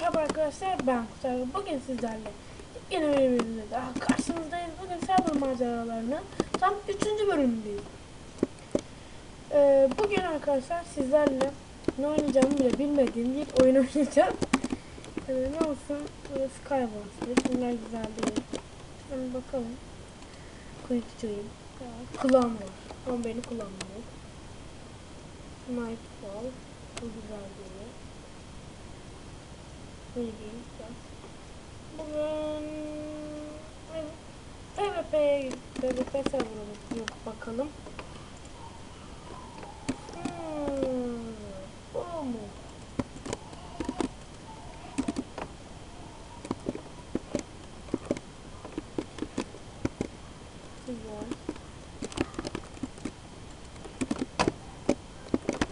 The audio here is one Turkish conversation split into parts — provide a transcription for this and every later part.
Merhaba arkadaşlar ben Kutay. Bugün sizlerle yeni bir bölümde daha karşınızdayız. Bugün Cyber maceralarını tam 3. bölümündeyiz. Ee, bugün arkadaşlar sizlerle ne oynayacağımı bile bilmediğim bir oyun oynayacağım. Ee, ne olsun? Böyle Skywars. Bunlar güzel değil. Şimdi bakalım. Kuyukçuyum. Kulağım var. Ama beni kullanmıyor. Nightfall. Bu güzel değil. Ben? Bugün PvP'ye PvP server'a bakalım. Hmm, bu mu? Güzel.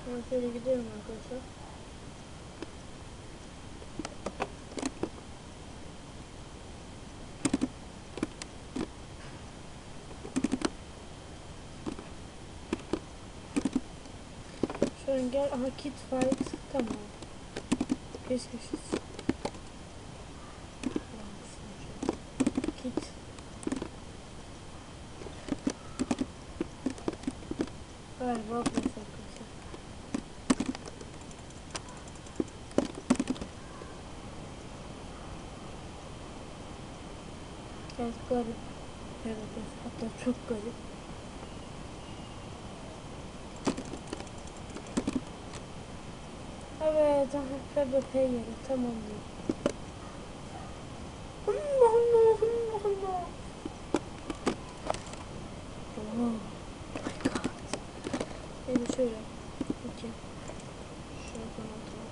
Ben şöyle gidiyorum arkadaşlar. Şöyle gel. Aha kit fight. Tamam. Geçmişiz. Kit. Galiba arkadaşlar. Biraz garip. Evet. Hatta çok garip. Evet, aha PvP yeri tamamdır. Allah Allah Allah Allah. Oh my god. Yani şöyle. Peki. Şuradan atalım.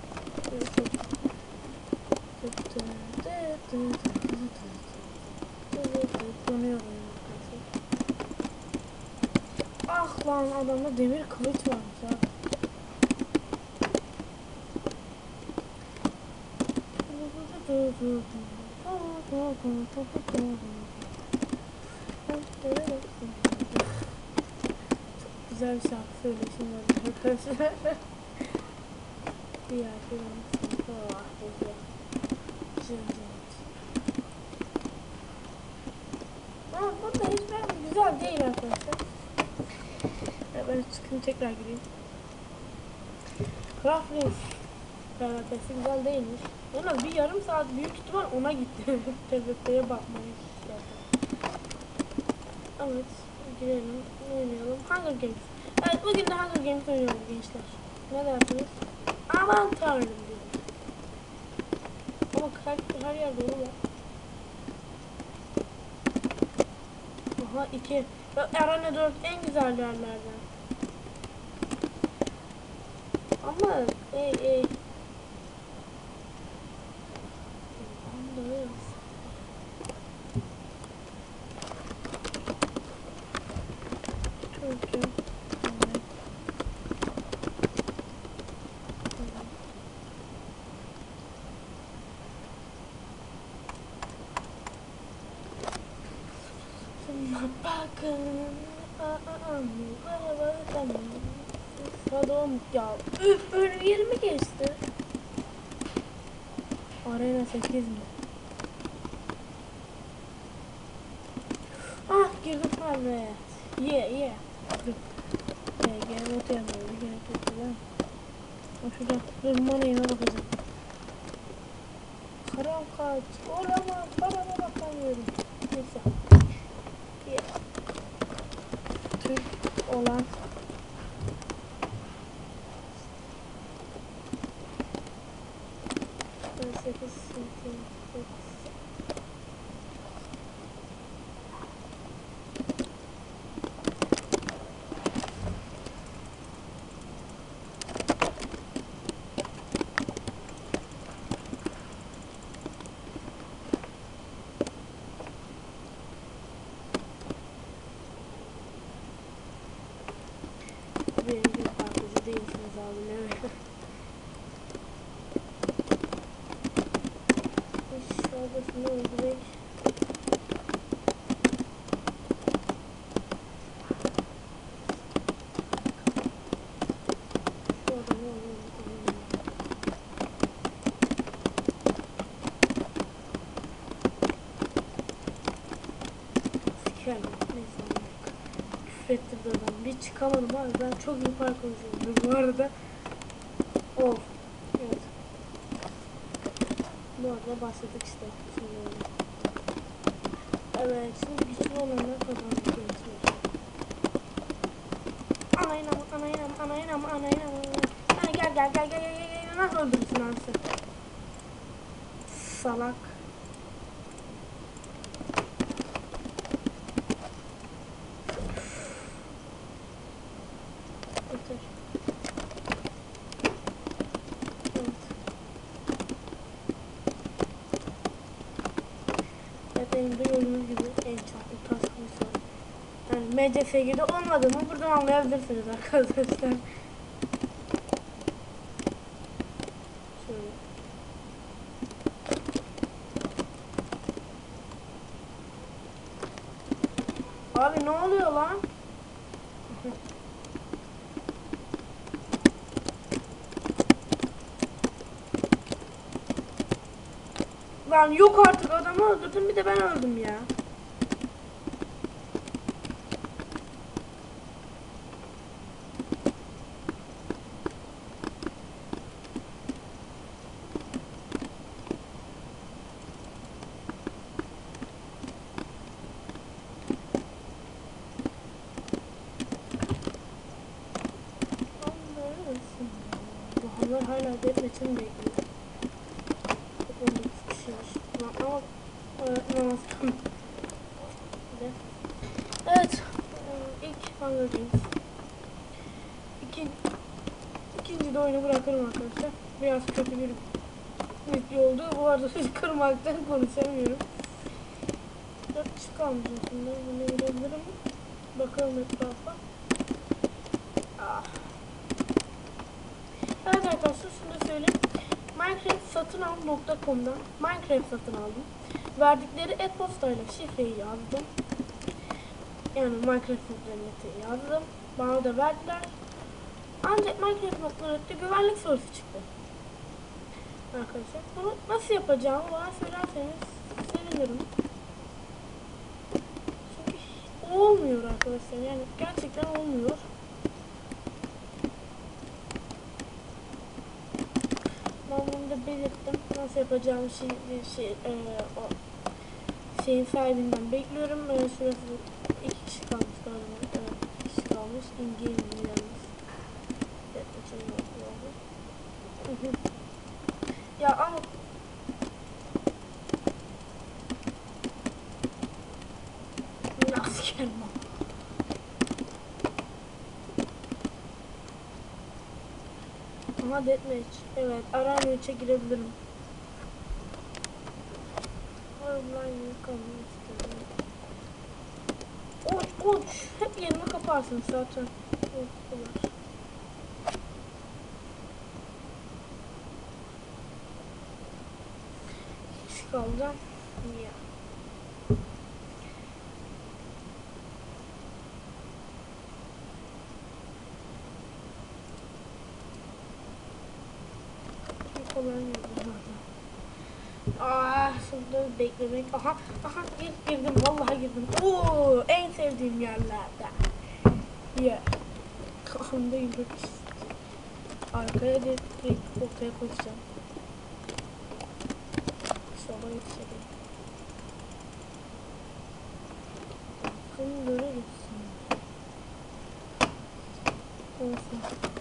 Ah lan adamda demir kılıç varmış ha. Çok güzel bir şarkı söyleşim arkadaşlar. Bir. Güzel. Ama bu da güzel değil arkadaşlar. Ya ben çıkayım tekrar gireyim. Crafting PvP'si güzel değilmiş. Ona bir yarım saat büyük ihtimal ona gitti. PvP'ye bakmayı yaptım. Evet, girelim. Oynayalım? Hunger Games. Evet, bugün de Hunger Games oynuyoruz gençler. Ne dersiniz? Aman tanrım diyor. Ama karakter her yerde onu var. Aha iki. Arena 4 en güzel yerlerden. Ama ey ey. Anlıyoruz. Çok iyi. Evet. Tamam. Adam ya. Üf böyle yerimi geçti. Arena 8 mi? Ah girdim evet. Yeah yeah. Ee, gel not yapıyorum. Gerek yok lan. O şurada. Dur manayına bakacağım. Karam kaç. Olamaz. Parama bakamıyorum. Neyse. Türk olan. Sekiz sekiz çıkamadım abi. Ben çok para konuşuyorum bu arada. Of. Evet. Bu arada başladık işte. Şimdi. Evet. Şimdi güçlü olanlar kazandı. Ana inam, ana inam, ana inam, ana inam. Ana gel gel gel gel gel gel. Nasıl öldürsün anası? Salak. Otur. Evet. Elimde gördüğünüz gibi en taş kılıç var. Yani MCSG'de olmadığımı buradan anlayabilirsiniz arkadaşlar. Abi ne oluyor lan? Lan yok artık adamı öldürdüm bir de ben öldüm ya. Anlarsın. Bu haber hala devletin bekliyor. 19 kişiymiş. Lan ama öğretmen Evet. e, ilk Hunger Games. İki, ikinci de oyunu bırakırım arkadaşlar. Biraz kötü bir video oldu. Bu arada sizi kırmaktan konuşamıyorum. 4 kişi kalmış aslında. Yine girebilirim. Bakalım etrafa. Ah. Evet arkadaşlar şunu da söyleyeyim. Minecraft satın al.com'dan Minecraft satın aldım. Verdikleri e-postayla şifreyi yazdım. Yani Minecraft.net'e yazdım. Bana da verdiler. Ancak Minecraft.net'te güvenlik sorusu çıktı. Arkadaşlar bunu nasıl yapacağımı bana söylerseniz sevinirim. Çünkü olmuyor arkadaşlar yani gerçekten olmuyor. Ben bunu da belirttim. Nasıl yapacağımı şimdi şey, e, o şeyin sahibinden bekliyorum. E, şurası iki kişi kalmış galiba. Evet, iki kişi kalmış. İngiliz yalnız. Evet, ya ama Asker mi? Aha deathmatch. Evet, arama 3'e girebilirim. Online kalmak istedim. Uç uç. Hep yerimi kaparsın zaten. Uç kadar. Hiç. Ya. Çok kolay yazılardan. Aa, şurada beklemek. Aha, aha gir, girdim. Vallahi girdim. Oo, en sevdiğim yerlerde. Yeah. Kafamda yürek. Arkaya direkt ortaya koyacağım. Sola yetişelim. Bakın görürüz. Olsun.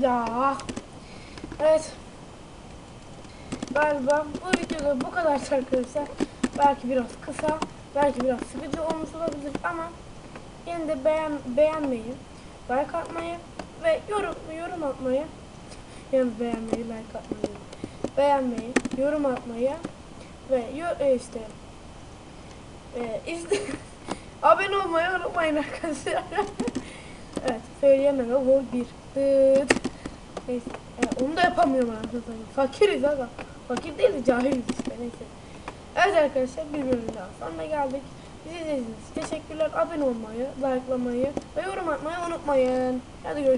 Ya. Evet. Galiba bu videoda bu kadar arkadaşlar. Belki biraz kısa, belki biraz sıkıcı olmuş olabilir ama yine de beğen beğenmeyi, like atmayı ve yorum yorum atmayı yani beğenmeyi, like atmayı, beğenmeyi, yorum atmayı ve e, işte e, işte abone olmayı unutmayın arkadaşlar. evet, söyleyemem bu bir. Dıt. Neyse, e, onu da yapamıyorum arkadaşlar. Fakiriz aga. Fakir değil de cahiliz işte neyse. Evet arkadaşlar bir bölüm daha sonuna geldik. Bizi izlediğiniz teşekkürler. Abone olmayı, likelamayı ve yorum atmayı unutmayın. Hadi görüşürüz.